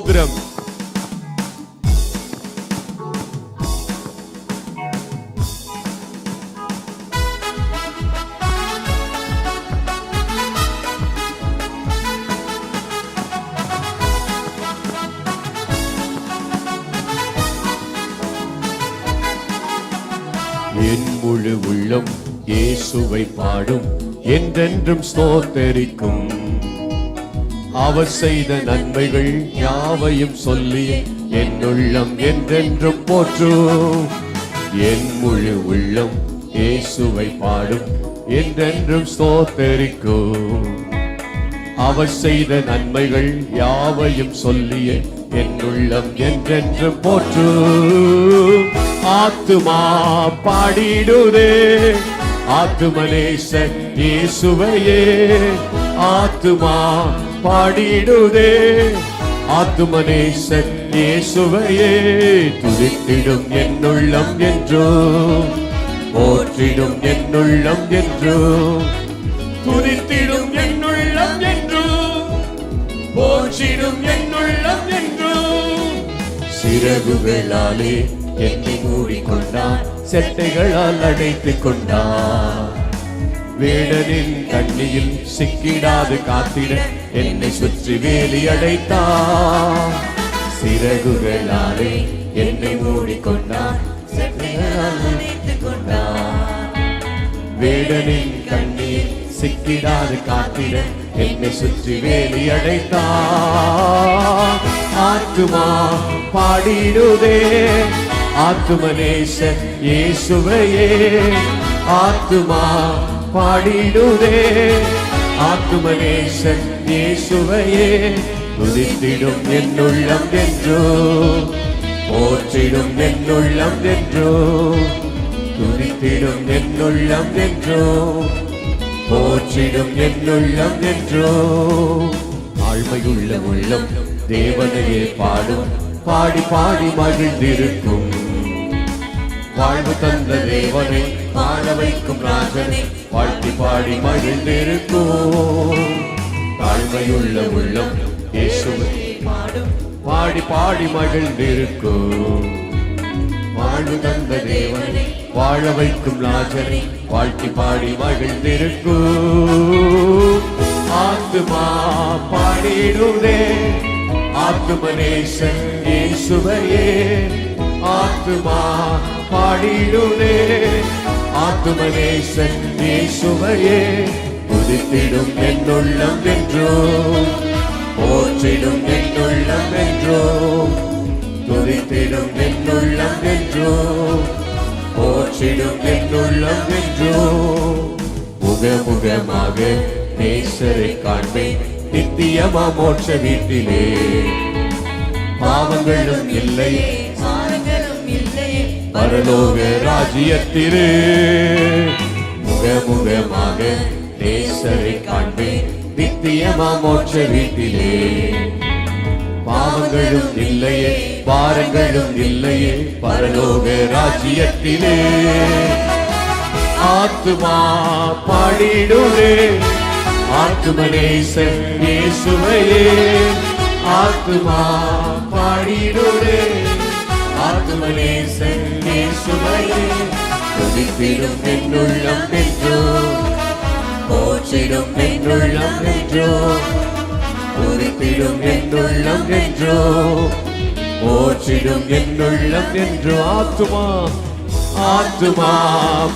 ஸ்தோத்திரம் என் முழு உள்ளம் இயேசுவை பாடும் என்றென்றும் ஸ்தோத்தரிக்கும். அவர் செய்த நன்மைகள் யாவையும் சொல்லி என் உள்ளம் என்றென்றும் போற்றும் என் முழு உள்ளம் இயேசுவை பாடும் என்றென்றும் ஸ்தோத்தரிக்கும். அவர் செய்த நன்மைகள் யாவையும் சொல்லிய என் உள்ளம் என்றென்று போற்று. ஆத்துமா பாடிடுதே ஆத்துமனேசன் இயேசுவையே. ஆத்துமா பாடிடுதே. ஆத்துமனேசன் இயேசுவையே துதித்திடும் என்னுள்ளம் உள்ளம் என்றோ போற்றிடும் என்னுள்ளம் உள்ளம் என்றோ துதித்திடும் என்னுள்ளம் உள்ளம் என்றோ போற்றிடும் என்னுள்ளம் உள்ளம் என்றோ சிறகுகளாலே என்னை மூடிக்கொண்டான் செட்டைகளால் அடைத்துக் கொண்டான் வேடனின் கண்ணியில் சிக்கிடாது காத்திட என்னை சுற்றி வேலி அடைத்தான். சிறகுகளாலே என்னை மூடிக்கொண்டான் வேடனின் கண்ணியில் சிக்கிடாது காத்திட என்னை சுற்றி வேலி அடைத்தான். ஆத்துமா பாடிடுதே. ஆத்துமனேசன் இயேசுவையே. ஆத்துமா பாடிடுதே. ஆத்துமனேசன் இயேசுவையே துதித்திடும் என்னுள்ளம் உள்ளம் என்றோ போற்றிடும் என்னுள்ளம் உள்ளம் என்றோ துதித்திடும் என்னுள்ளம் உள்ளம் என்றோ போற்றிடும் என்னுள்ளம் உள்ளம் என்றோ. ஆழ்மையுள்ள உள்ளம் தேவனையே பாடும் பாடி பாடி மகிழ்ந்திருக்கும். வாழ்வு தந்த தேவனை பாட வைக்கும் ராஜனை வாழ்த்தி பாடி மகிழ்ந்திருக்கும் தாழ்மையுள்ள உள்ளம் இயேசுவை பாடி பாடி மகிழ்ந்திருக்கும். வாழ்வு தந்த தேவனை வாழ வைக்கும் ராஜனை வாழ்த்தி பாடி மகிழ்ந்திருக்கும். ஆத்துமா பாடிடுதே ஆத்துமனேசன் இயேசுவையே. ஆத்துமா பாடிடுதே. ஆத்துமனேசன் இயேசுவையே புதித்திடும் என்னுள்ளம் என்றோ போற்றிடும் என்னுள்ளம் என்றோ துதித்திடும் என்னுள்ளம் என்றோ போற்றிடும் என்னுள்ளம் உள்ளம் என்றோ. முகமுகமாக நேசரை காண்பேன் நித்தியமா மோட்ச வீட்டிலே. பாவங்களும் இல்லையே இல்லையே பரலோக ராஜ்யத்திலே. முகமுகமாக நேசரை காண்பேன். நித்தியமா மோட்ச வீட்டிலே. பாவங்களும் இல்லையே பாரங்களும் இல்லையே பரலோக ராஜ்யத்திலே. ஆத்துமா பாடிடுவே ஆத்துமனேசன் இயேசுவையே. ஆத்துமா பாடிடுவே ஆத்துமனே சென்னே சுமையே துதித்திடும் பெண்ணுள்ளம் பெற்றோ போற்றிடும் பெண்ணுள்ளம் பெற்றோ துதித்திடும் பெண்ணுள்ளம் பெற்றோ போற்றிடும் என்னுள்ளம் என்று. ஆத்துமா ஆத்துமா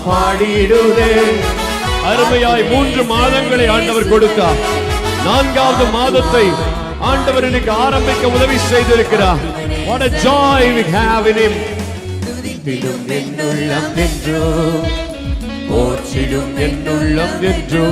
பாடிடுதே அருமையாய் மூன்று மாதங்களை ஆண்டவர் கொடுத்தார். நான்காவது மாதத்தை ஆண்டவர் எனக்கு ஆரம்பிக்க உதவி செய்திருக்கிறார். What a joy we have in him. துதித்திடும் என்னுள்ளம் என்றோ போற்றிடும் என்னுள்ளம் என்றோ.